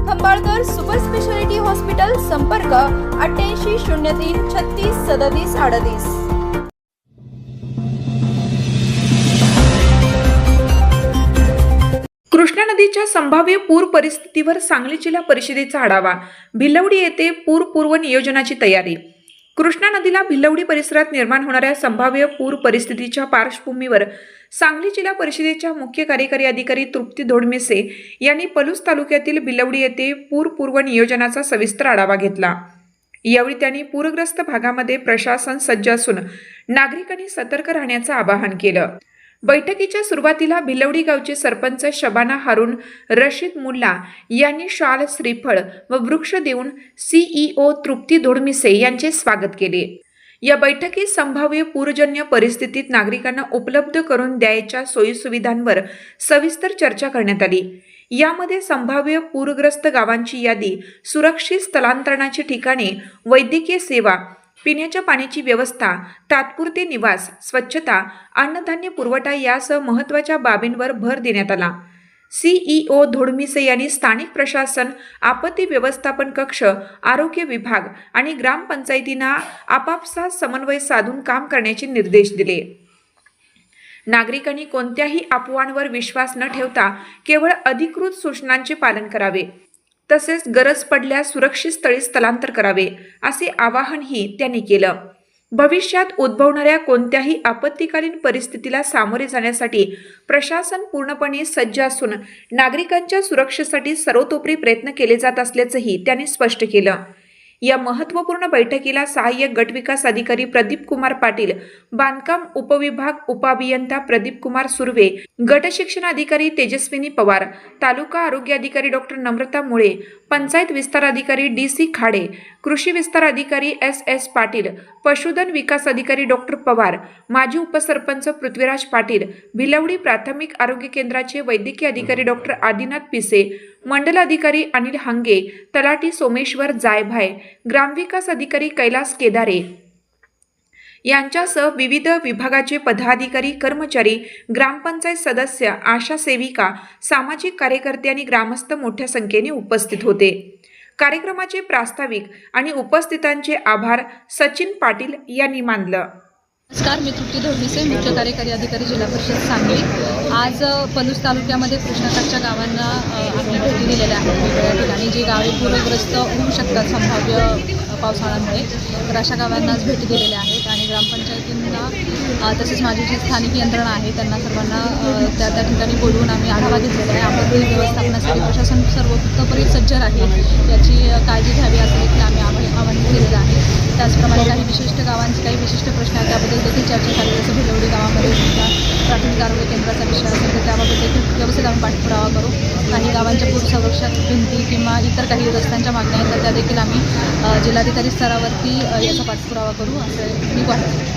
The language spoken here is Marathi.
खंबाळकर सुपर स्पेशालिटी हॉस्पिटल संपर्क अठ्ठ्याऐंशी शून्य तीन छत्तीस सदतीस अडतीस. कृष्णा नदीच्या संभाव्य पूर परिस्थितीवर सांगली जिल्हा परिषदेचा आढावा. भिलवडी येथे पूर पूर्व नियोजनाची तयारी. कृष्णा नदीला भिलवडी परिसरात निर्माण होणाऱ्या संभाव्य पूर परिस्थितीच्या पार्श्वभूमीवर सांगली जिल्हा परिषदेच्या मुख्य कार्यकारी अधिकारी तृप्ती धोडमेसे यांनी पलूस तालुक्यातील भिलवडी येथे पूर पूर्व नियोजनाचा सविस्तर आढावा घेतला. यावेळी त्यांनी पूरग्रस्त भागामध्ये प्रशासन सज्ज असून नागरिकांनी सतर्क राहण्याचं आवाहन केलं. बैठकीच्या सुरुवातीला भिलवडी गावचे सरपंच शबाना हारून रशीद मुल्ला यांनी शाल श्रीफळ व वृक्ष देऊन सीईओ तृप्ती धोडमिसे यांचे स्वागत केले. या बैठकीत संभाव्य पूरजन्य परिस्थितीत नागरिकांना उपलब्ध करून द्यायच्या सोयीसुविधांवर सविस्तर चर्चा करण्यात आली. यामध्ये संभाव्य पूरग्रस्त गावांची यादी सुरक्षित स्थलांतरणाची ठिकाणे वैद्यकीय सेवा पिण्याच्या पाण्याची व्यवस्था तात्पुरते निवास स्वच्छता अन्नधान्य पुरवठा यासह महत्त्वाच्या बाबींवर भर देण्यात आला. सीईओ धोडमिसे यांनी स्थानिक प्रशासन आपत्ती व्यवस्थापन कक्ष आरोग्य विभाग आणि ग्रामपंचायतींना आपापसात समन्वय साधून काम करण्याचे निर्देश दिले. नागरिकांनी कोणत्याही अफवांवर विश्वास न ठेवता केवळ अधिकृत सूचनांचे पालन करावे. तसेच गरज पडल्यास सुरक्षित स्थळी स्थलांतर करावे असे आवाहनही त्यांनी केलं. भविष्यात उद्भवणाऱ्या कोणत्याही आपत्कालीन परिस्थितीला सामोरे जाण्यासाठी प्रशासन पूर्णपणे सज्ज असून नागरिकांच्या सुरक्षेसाठी सर्वतोपरी प्रयत्न केले जात असल्याचंही त्यांनी स्पष्ट केलं. या महत्त्वपूर्ण बैठकीला सहाय्यक गटविकास अधिकारी प्रदीप कुमार पाटील बांधकाम उपविभाग उपअभियंता प्रदीप कुमार सुर्वे गट शिक्षण अधिकारी तेजस्विनी पवार तालुका आरोग्य अधिकारी डॉक्टर नम्रता मुळे पंचायत विस्तार अधिकारी डी सी खाडे कृषी विस्तार अधिकारी एस एस पाटील पशुधन विकास अधिकारी डॉक्टर पवार माजी उपसरपंच पृथ्वीराज पाटील भिलवडी प्राथमिक आरोग्य केंद्राचे वैद्यकीय अधिकारी डॉक्टर आदिनाथ पिसे मंडल अधिकारी अनिल हंगे तलाठी सोमेश्वर जायभाय ग्रामविकास अधिकारी कैलास केदारे. यांच्यासह विविध विभागाचे पदाधिकारी कर्मचारी ग्रामपंचायत सदस्य आशा सेविका सामाजिक कार्यकर्ते आणि ग्रामस्थ मोठ्या संख्येने उपस्थित होते. कार्यक्रमाचे प्रास्ताविक आणि उपस्थितांचे आभार सचिन पाटील यांनी मानलं. नमस्कार मी तृप्ती धोडणीसे मुख्य कार्यकारी अधिकारी जिल्हा परिषद सांगली. आज पलूस तालुक्यामध्ये कृष्णाकाठच्या गावांना आम्ही भेटी दिलेल्या आहेत वेगवेगळ्या ठिकाणी जी गावे पूरग्रस्त होऊ शकतात संभाव्य पावसाळ्यामुळे. तर अशा गावांना आज भेटी दिलेल्या आहेत आणि ग्रामपंचायतींना तसेच माझी जी स्थानिक यंत्रणा आहे त्यांना सर्वांना त्या त्या ठिकाणी बोलवून आम्ही आढावा घेतलेला आहे. आपत्ती व्यवस्थापनासाठी प्रशासन सर्वोत्तपरी सज्ज राहील याची काळजी घ्यावी असं देखील आवाहन केलेलं आहे. त्याचप्रमाणे काही विशिष्ट गावांचे काही विशिष्ट प्रश्न आहेत त्याबद्दल देखील चर्चा झाली. जसं भिलवडी गावामध्ये सुद्धा प्राथमिक आरोग्य केंद्राचा विषय असेल तर त्याबाबत देखील व्यवस्थित आम्ही पाठपुरावा करू. काही गावांच्या पूर संरक्षण भिंती किंवा इतर काही रस्त्यांच्या मागण्या आहेत तर त्या देखील आम्ही जिल्हाधिकारी स्तरावरती याचा पाठपुरावा करू असं मी वाटतं